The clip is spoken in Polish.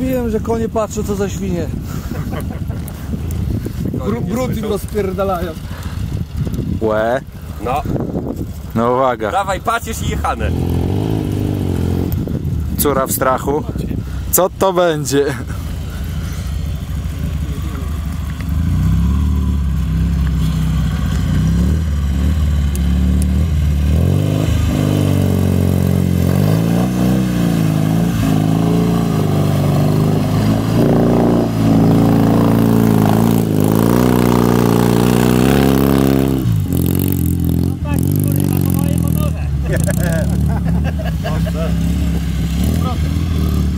mówią, że konie patrzą co za świnie. Bru, brud im rozpierdalają. Łe. No, No uwaga. dawaj, patrzysz i jechane. Córa w strachu. Co to będzie? Nossa. Pronto.